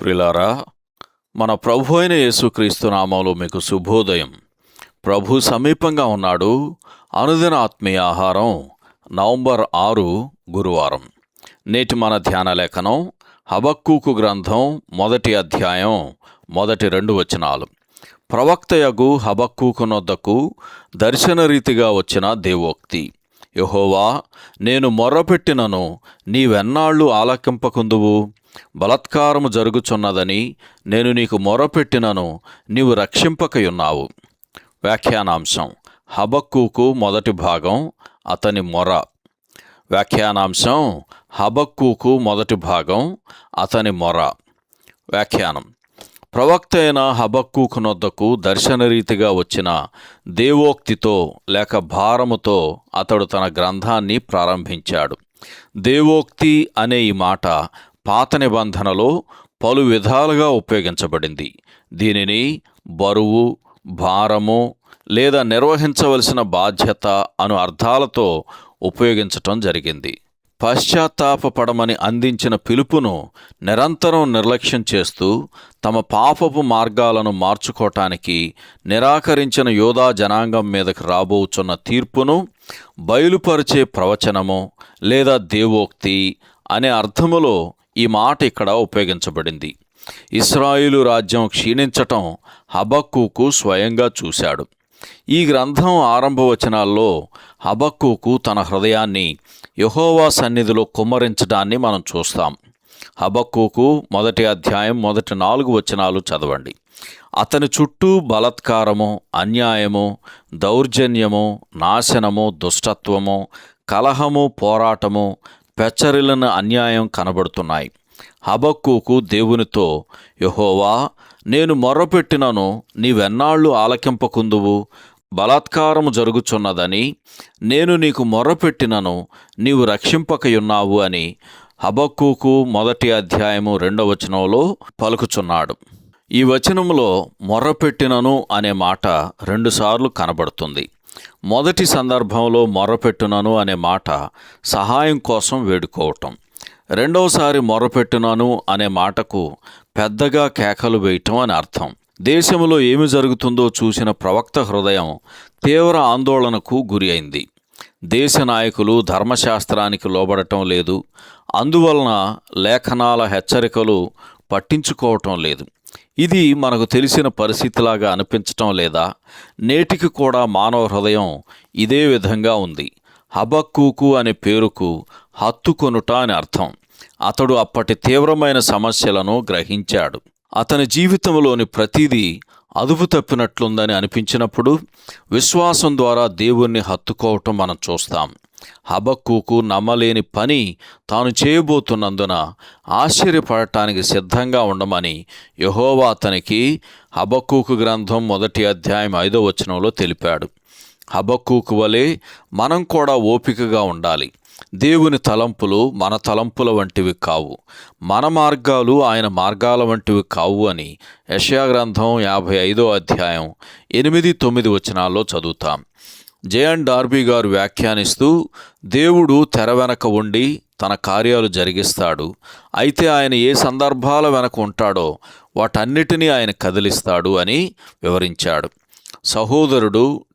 ప్రిలారా మన ప్రభు అయిన యేసుక్రీస్తు నామంలో మీకు శుభోదయం. ప్రభు సమీపంగా ఉన్నాడు. అనుదిన ఆత్మీయ ఆహారం నవంబర్ ఆరు గురువారం. నేటి మన ధ్యాన లేఖనం హబక్కూకు గ్రంథం మొదటి అధ్యాయం మొదటి రెండు వచనాలు. ప్రవక్తయగు హబక్కూకు నొద్దకు దర్శనరీతిగా వచ్చిన దేవోక్తి. యహోవా నేను మొర్రపెట్టినను నీవెన్నాళ్ళు ఆలకింపకుందువు? బలత్కారము జరుగుచున్నదని నేను నీకు మొరపెట్టినను నీవు రక్షింపకయున్నావు. వ్యాఖ్యానాంశం. హబక్కుకు మొదటి భాగం అతని మొర. వ్యాఖ్యానాంశం. హబక్కుకు మొదటి భాగం అతని మొర. వ్యాఖ్యానం. ప్రవక్త అయిన హబక్కూకు నొద్దకు దర్శనరీతిగా వచ్చిన దేవోక్తితో లేక భారముతో అతడు తన గ్రంథాన్ని ప్రారంభించాడు. దేవోక్తి అనే ఈ మాట పాత నిబంధనలో పలు విధాలుగా ఉపయోగించబడింది. దీనిని బరువు భారము లేదా నిర్వహించవలసిన బాధ్యత అను అర్థాలతో ఉపయోగించటం జరిగింది. పశ్చాత్తాపడమని అందించిన పిలుపును నిరంతరం నిర్లక్ష్యం చేస్తూ తమ పాపపు మార్గాలను మార్చుకోవటానికి నిరాకరించిన యోధా జనాంగం మీదకి రాబోచున్న తీర్పును బయలుపరిచే ప్రవచనము లేదా దేవోక్తి అనే అర్థములో ఈ మాట ఇక్కడ ఉపయోగించబడింది. ఇస్రాయిలు రాజ్యం క్షీణించటం హబక్కుకు స్వయంగా చూశాడు. ఈ గ్రంథం ఆరంభ వచనాల్లో హబక్కుకు తన హృదయాన్ని యహోవా సన్నిధిలో కుమ్మరించడాన్ని మనం చూస్తాం. హబక్కుకు మొదటి అధ్యాయం మొదటి నాలుగు వచనాలు చదవండి. అతని చుట్టూ బలత్కారము అన్యాయము దౌర్జన్యము నాశనము దుష్టత్వము కలహము పోరాటము పెచ్చరిలను అన్యాయం కనబడుతున్నాయి. హబక్కుకు దేవునితో యహోవా నేను మొర్రపెట్టినను నీవెన్నాళ్ళు ఆలకింపకుందువు? బలాత్కారము జరుగుచున్నదని నేను నీకు మొర్రపెట్టినను నీవు రక్షింపకయున్నావు అని హబక్కుకు మొదటి అధ్యాయము రెండవ వచనంలో పలుకుచున్నాడు. ఈ వచనంలో మొర్రపెట్టినను అనే మాట రెండుసార్లు కనబడుతుంది. మొదటి సందర్భంలో మొర్రపెట్టునను అనే మాట సహాయం కోసం వేడుకోవటం. రెండవసారి మొర్రపెట్టునను అనే మాటకు పెద్దగా కేకలు వేయటం అని అర్థం. దేశంలో ఏమి జరుగుతుందో చూసిన ప్రవక్త హృదయం తీవ్ర ఆందోళనకు గురి అయింది. దేశ నాయకులు ధర్మశాస్త్రానికి లోబడటం లేదు. అందువలన లేఖనాల హెచ్చరికలు పట్టించుకోవటం లేదు. ఇది మనకు తెలిసిన పరిస్థితిలాగా అనిపించటం లేదా? నేటికి కూడా మానవ హృదయం ఇదే విధంగా ఉంది. హబక్కూకు అనే పేరుకు హత్తుకొనుట అని అర్థం. అతడు అప్పటి తీవ్రమైన సమస్యలను గ్రహించాడు. అతని జీవితంలోని ప్రతిదీ అదుపు తప్పినట్లుందని అనిపించినప్పుడు విశ్వాసం ద్వారా దేవుణ్ణి హత్తుకోవటం మనం చూస్తాం. హబక్కుకు నమ్మలేని పని తాను చేయబోతున్నందున ఆశ్చర్యపడటానికి సిద్ధంగా ఉండమని యహోవా అతనికి హబక్కుకు గ్రంథం మొదటి అధ్యాయం ఐదో వచనంలో తెలిపాడు. హబక్కూకు వలె మనం కూడా ఓపికగా ఉండాలి. దేవుని తలంపులు మన తలంపుల వంటివి కావు. మన మార్గాలు ఆయన మార్గాల వంటివి కావు అని యషయా గ్రంథం యాభై ఐదో అధ్యాయం ఎనిమిది తొమ్మిది వచనాల్లో చదువుతాం. జేఎన్ డార్బీ గారు వ్యాఖ్యానిస్తూ దేవుడు తెర వెనక ఉండి తన కార్యాలు జరిగిస్తాడు. అయితే ఆయన ఏ సందర్భాల వెనక ఉంటాడో వాటన్నిటినీ ఆయన కదిలిస్తాడు అని వివరించాడు. సహోదరుడు